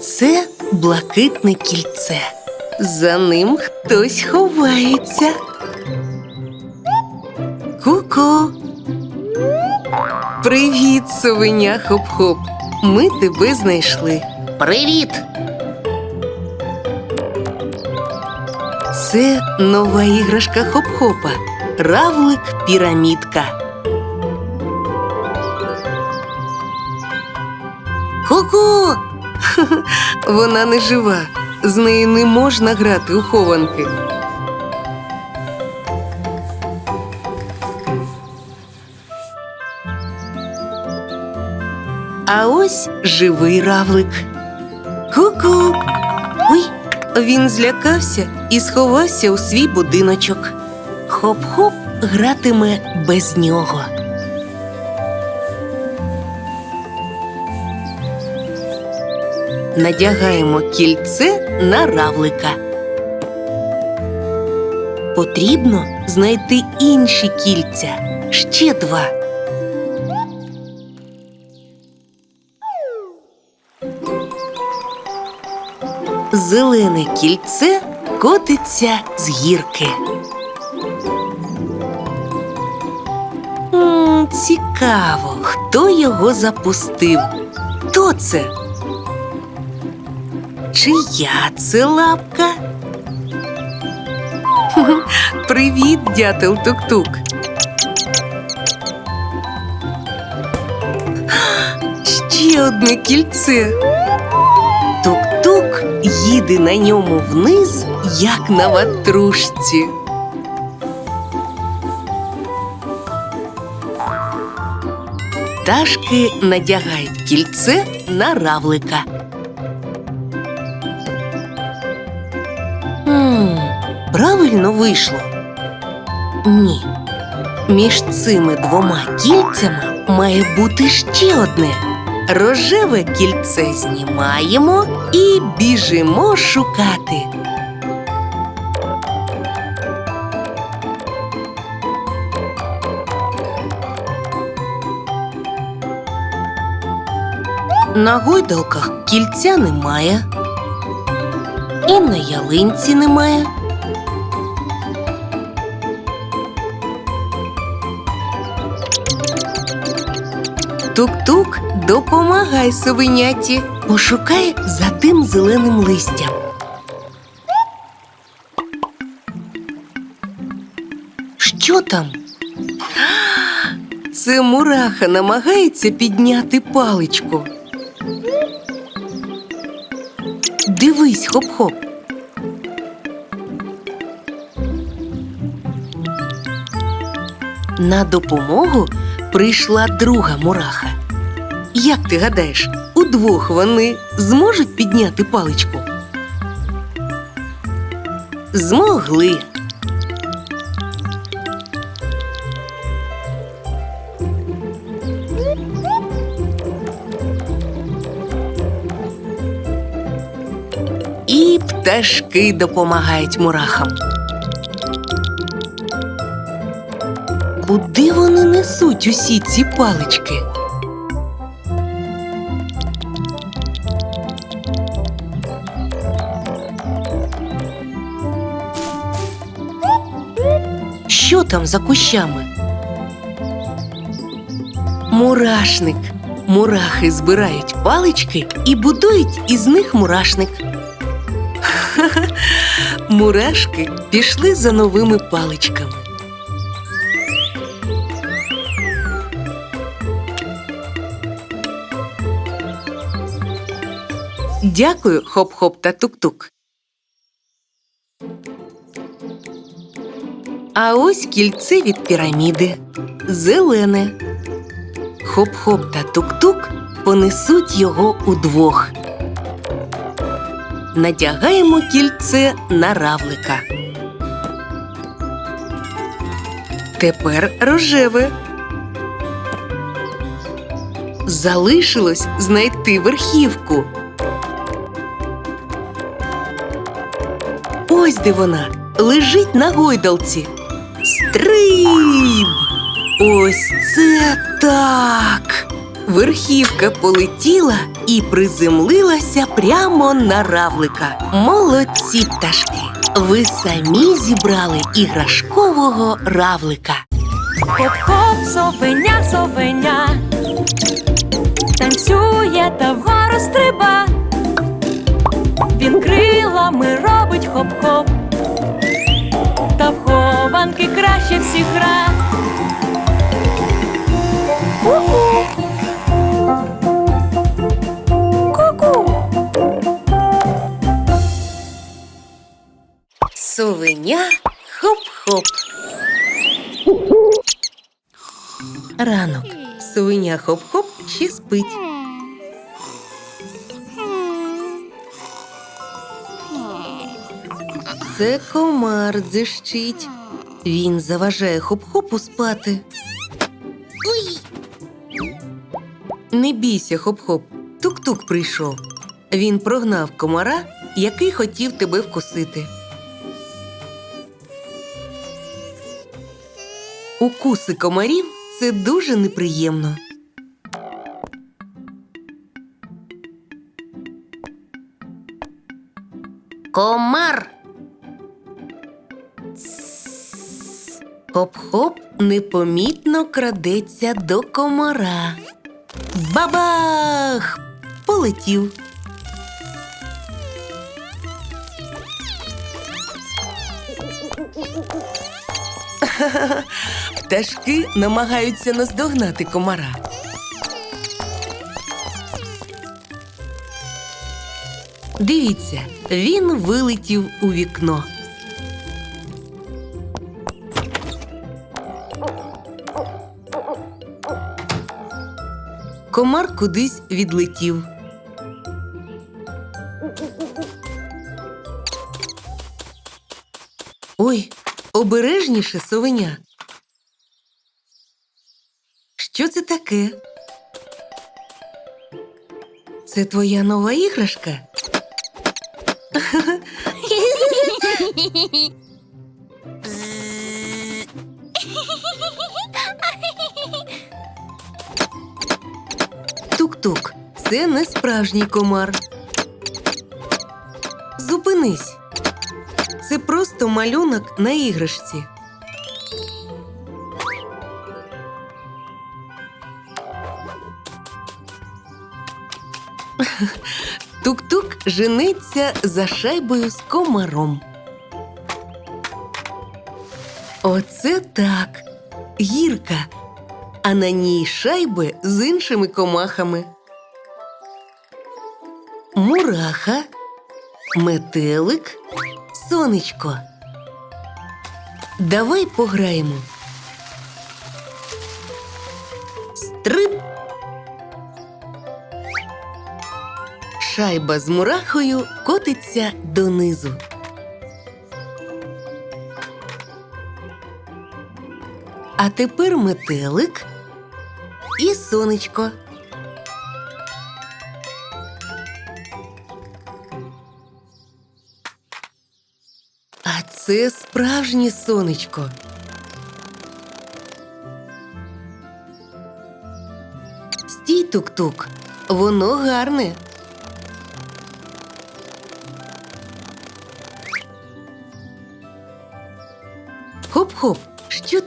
Це блакитне кільце. За ним хтось ховається. Ку-ку. Привіт, совеня хоп-хоп. Ми тебе знайшли. Привіт! Це нова іграшка хоп-хопа. Равлик пірамідка. Вона не жива. З нею не можна грати у хованки. А ось живий равлик. Ку-ку! Ой, він злякався і сховався у свій будиночок. Хоп-хоп гратиме без нього. Надягаємо кільце на равлика. Потрібно знайти інші кільця. Ще два. Зелене кільце котиться з гірки. М, цікаво, хто його запустив? Хто це? Чия це лапка? Привіт, дятел Тук-Тук. Ще одне кільце. Тук-тук їде на ньому вниз, як на ватрушці. Пташки надягають кільце на равлика. Правильно вийшло. Ні. Між цими двома кільцями має бути ще одне. Рожеве кільце знімаємо і біжимо шукати. На гойдалках кільця немає. І на ялинці немає. Тук-тук, допомагай совеняті. Пошукай за тим зеленим листям. Що там? Це мураха намагається підняти паличку. Дивись, хоп-хоп. На допомогу прийшла друга мураха. Як ти гадаєш, удвох вони зможуть підняти паличку? Змогли. І пташки допомагають мурахам. Куди вони несуть усі ці палички? Що там за кущами? Мурашник. Мурахи збирають палички і будують із них мурашник. Мурашки пішли за новими паличками. Дякую, хоп-хоп та тук-тук. А ось кільце від піраміди. Зелене. Хоп-хоп та тук-тук понесуть його удвох. Надягаємо кільце на равлика. Тепер рожеве. Залишилось знайти верхівку. Ось де вона лежить на гойдалці. Стриб! Ось це так. Верхівка полетіла і приземлилася прямо на равлика. Молодці пташки! Ви самі зібрали іграшкового равлика. Хоп-хоп, совеня, совеня. Танцює та вгору стриба. Він крилами робить Совеня хоп-хоп ще спить. Це комар дзищить. Він заважає хоп-хопу спати. Не бійся, хоп-хоп. Тук-тук прийшов. Він прогнав комара, який хотів тебе вкусити. Укуси комарів це дуже неприємно. Комар. Хоп-хоп непомітно крадеться до комара. Бабах! Полетів. Пташки намагаються наздогнати комара. Дивіться, він вилетів у вікно. Комар кудись відлетів. Ой, обережніше совеня. Що це таке? Це твоя нова іграшка? Тук-тук, це не справжній комар. Зупинись. Це просто малюнок на іграшці. Жениться за шайбою з комаром. Оце так. Гірка. А на ній шайби з іншими комахами. Мураха, метелик, сонечко. Давай пограємо. Стрип. Шайба з мурахою котиться донизу. А тепер метелик і сонечко. А це справжнє сонечко. Стій, тук-тук, воно гарне.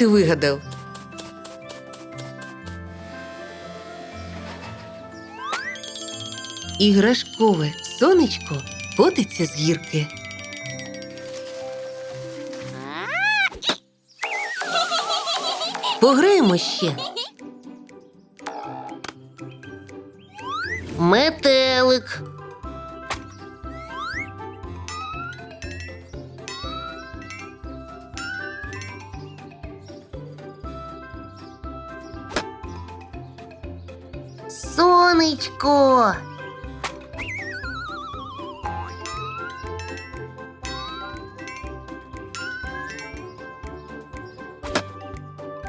Ти вигадав? Іграшкове сонечко котиться з гірки. Пограємо ще. Метелик.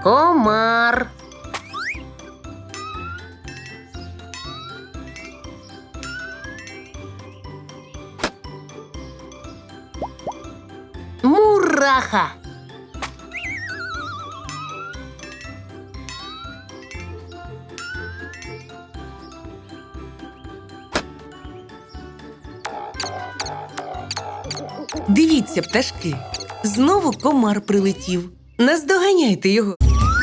Комар. Мураха. Дивіться, пташки. Знову комар прилетів. Наздоганяйте його.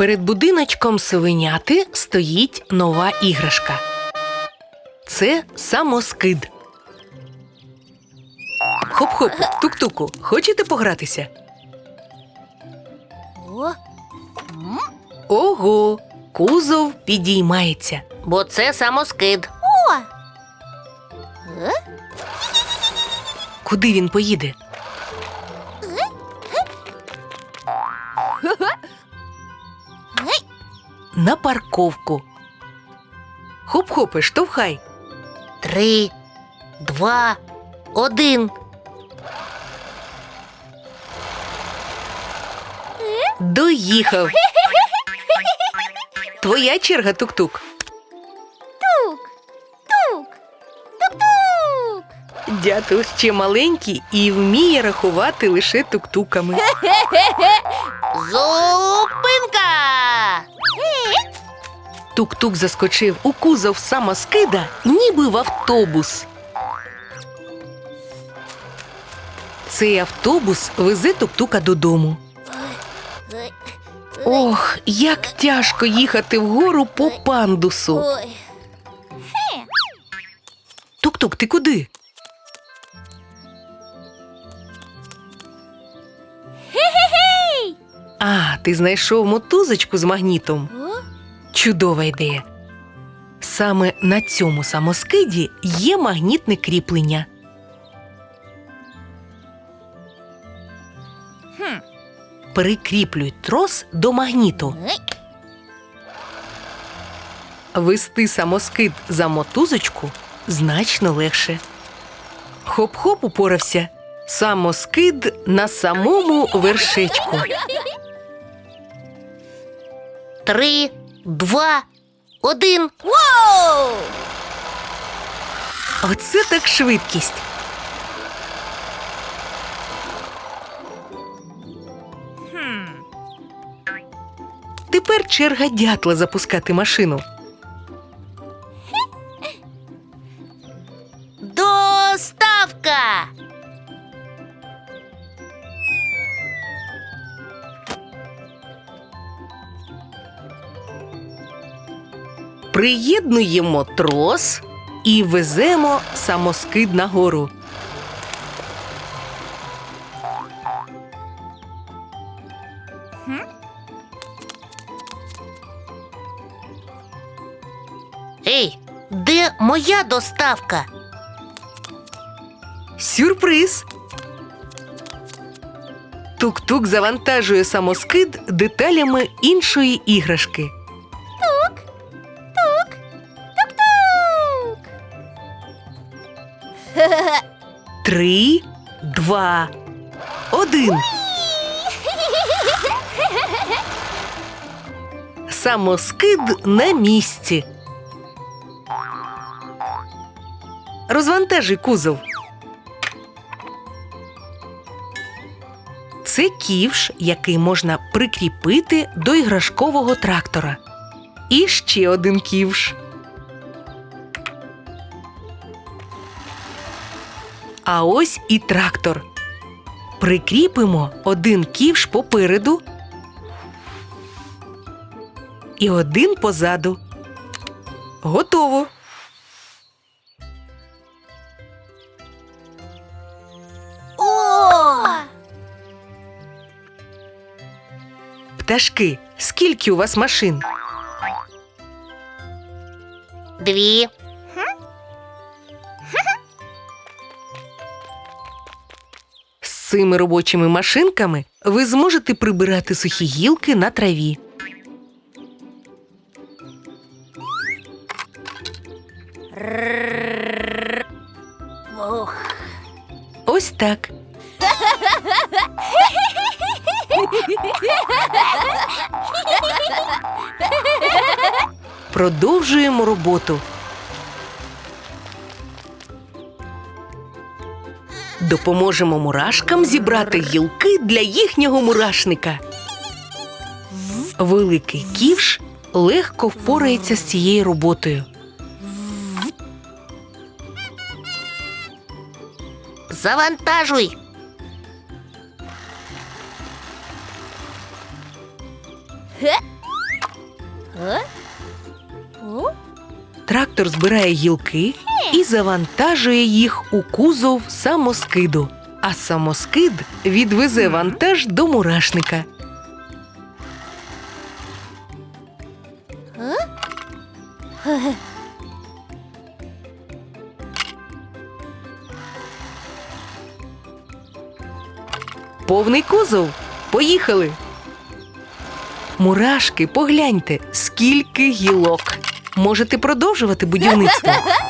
Перед будиночком совеняти стоїть нова іграшка. Це самоскид. Хоп-хоп, тук-туку, хочете погратися? Ого, кузов підіймається. бо це самоскид. Куди він поїде? На парковку. Хоп-хопи, штовхай. Три, два, один. Доїхав. Твоя черга тук-тук. Тук, тук, тук-тук. Дятел ще маленький і вміє рахувати лише тук-туками. Зупинка! Тук-тук заскочив у кузов самоскида, ніби в автобус. Цей автобус везе тук-тука додому. Ох, як тяжко їхати вгору по пандусу. Тук-тук, ти куди? А, ти знайшов мотузочку з магнітом. Чудова ідея. Саме на цьому самоскиді є магнітне кріплення. Прикріплюй трос до магніту. Вести самоскид за мотузочку значно легше. Хоп-хоп упорався. Самоскид на самому вершечку. Три, два, один. Воу! Оце так швидкість. Тепер черга дятла запускати машину. Приєднуємо трос і веземо самоскид нагору. Ей, де моя доставка? Сюрприз! Тук-тук завантажує самоскид деталями іншої іграшки. Три, два, один. Самоскид на місці. Розвантажи кузов. Це ківш, який можна прикріпити до іграшкового трактора. І ще один ківш. А ось і трактор. Прикріпимо один ківш попереду і один позаду. Готово. О! Пташки, скільки у вас машин? Дві. Цими робочими машинками ви зможете прибирати сухі гілки на траві. Ось так. Продовжуємо роботу. Допоможемо мурашкам зібрати гілки для їхнього мурашника. Великий ківш легко впорається з цією роботою. Завантажуй. Трактор збирає гілки і завантажує їх у кузов самоскиду. А самоскид відвезе вантаж до мурашника. Повний кузов. Поїхали. Мурашки, погляньте, скільки гілок. Можете продовжувати будівництво.